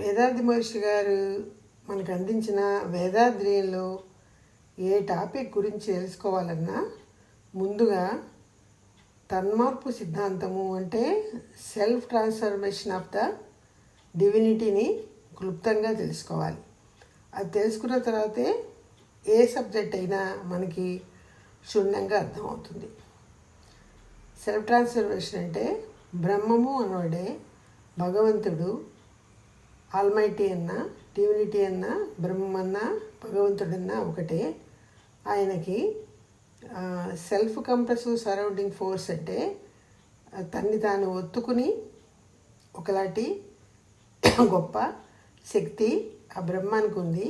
వేదాద్రి మహర్షి గారు మనకు అందించిన వేదాద్రియంలో ఏ టాపిక్ గురించి తెలుసుకోవాలన్నా ముందుగా తన్మార్పు సిద్ధాంతము అంటే సెల్ఫ్ ట్రాన్స్ఫర్మేషన్ ఆఫ్ ద డివినిటీని క్లుప్తంగా తెలుసుకోవాలి. అది తెలుసుకున్న తర్వాతే ఏ సబ్జెక్ట్ అయినా మనకి క్షుణ్ణంగా అర్థమవుతుంది. సెల్ఫ్ ట్రాన్స్ఫర్మేషన్ అంటే బ్రహ్మము అనబడే భగవంతుడు ఆల్మైటీ అన్న డివినిటీ అన్న బ్రహ్మన్న భగవంతుడన్న ఒకటే. ఆయనకి సెల్ఫ్ కంప్రెసివ్ సరౌండింగ్ ఫోర్స్ అంటే తన్ని తాను ఒత్తుకుని ఒకలాంటి గొప్ప శక్తి ఆ బ్రహ్మానికి ఉంది.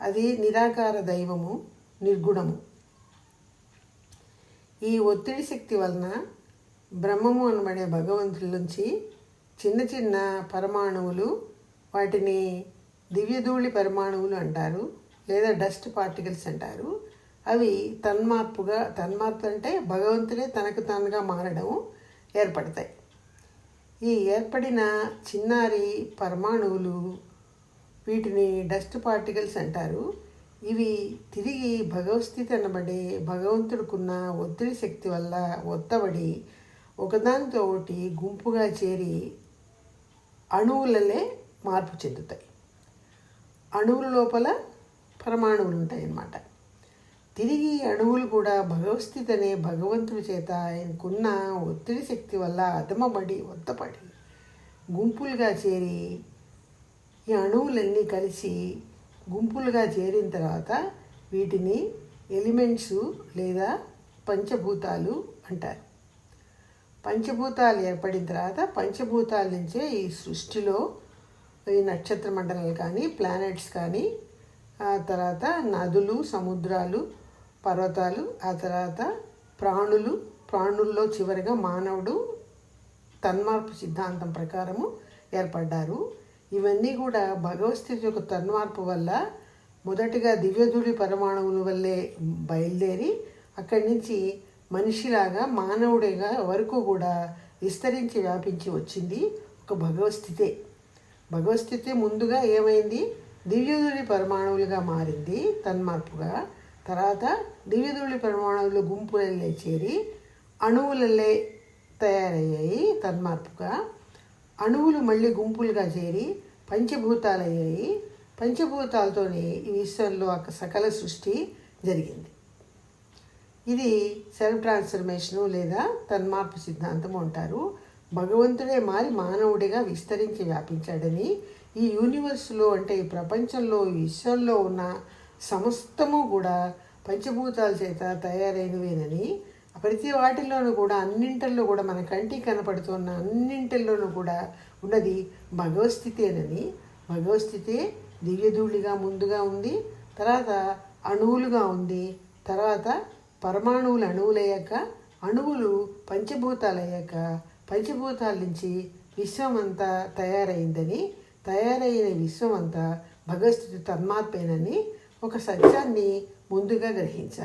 అది నిరాకార దైవము నిర్గుణము. ఈ ఒత్తిడి శక్తి వలన బ్రహ్మము అనబడే భగవంతుడి నుంచి చిన్న చిన్న పరమాణువులు వాటిని దివ్యధూళి పరమాణువులు అంటారు లేదా డస్ట్ పార్టికల్స్ అంటారు. అవి తన్మార్పుగా తన్మార్పు అంటే భగవంతుడే తనకు తానుగా మారడం ఏర్పడతాయి. ఈ ఏర్పడిన చిన్నారి పరమాణువులు వీటిని డస్ట్ పార్టికల్స్ అంటారు. ఇవి తిరిగి భగవస్థితి అనబడే భగవంతుడికున్న ఒత్తిడి శక్తి వల్ల ఒత్తబడి ఒకదానితో ఒకటి గుంపుగా చేరి అణువులలే మార్పు చెందుతాయి. అణువుల లోపల పరమాణువులు ఉంటాయి అన్నమాట తిరిగి అణువులు కూడా భగవస్థితి అనే భగవంతుడి చేత ఆయనకున్న ఒత్తిడి శక్తి వల్ల అదమబడి ఒత్తపడి గుంపులుగా చేరి ఈ అణువులన్నీ కలిసి గుంపులుగా చేరిన తర్వాత వీటిని ఎలిమెంట్స్ లేదా పంచభూతాలు అంటారు. పంచభూతాలు ఏర్పడిన తర్వాత పంచభూతాల నుంచే ఈ సృష్టిలో ఈ నక్షత్ర మండలాలు కానీ ప్లానెట్స్ కానీ ఆ తర్వాత నదులు సముద్రాలు పర్వతాలు ఆ తర్వాత ప్రాణులు ప్రాణుల్లో చివరిగా మానవుడు తన్మార్పు సిద్ధాంతం ప్రకారము ఏర్పడ్డారు. ఇవన్నీ కూడా భగవస్థితి యొక్క తన్మార్పు వల్ల మొదటిగా దివ్యధుడి పరమాణువుల వల్లే బయలుదేరి అక్కడి నుంచి మనిషిలాగా మానవుడిగా వరకు కూడా విస్తరించి వ్యాపించి వచ్చింది ఒక భగవస్థితే భగవస్థితి ముందుగా ఏమైంది? దివ్యధుడి పరమాణువులుగా మారింది తన్మార్పుగా. తర్వాత దివ్యధుడి పరమాణువులు గుంపులల్లే చేరి అణువులల్లే తయారయ్యాయి తన్మార్పుగా. అణువులు మళ్ళీ గుంపులుగా చేరి పంచభూతాలయ్యాయి. పంచభూతాలతోనే ఈ విశ్వంలో ఒక సకల సృష్టి జరిగింది. ఇది సెల్ఫ్ ట్రాన్స్ఫర్మేషను లేదా తన్మార్పు సిద్ధాంతం అంటారు. భగవంతుడే మారి మానవుడిగా విస్తరించి వ్యాపించాడని ఈ యూనివర్స్లో అంటే ఈ ప్రపంచంలో విశ్వంలో ఉన్న సమస్తము కూడా పంచభూతాల చేత తయారైనవేనని ప్రతి వాటిల్లోనూ కూడా అన్నింటిల్లో కూడా మన కంటికి కనపడుతున్న అన్నింటిల్లోనూ కూడా ఉన్నది భగవస్థితేనని. భగవస్థితే దివ్యధూళిగా ముందుగా ఉంది తర్వాత అణువులుగా ఉంది తర్వాత పరమాణువులు అణువులయ్యాక అణువులు పంచభూతాలయ్యాక పంచభూతాల నుంచి విశ్వం అంతా తయారైందని తయారైన విశ్వం అంతా భగవస్థితి తన్మార్పేనని ఒక సత్యాన్ని ముందుగా గ్రహించాలి.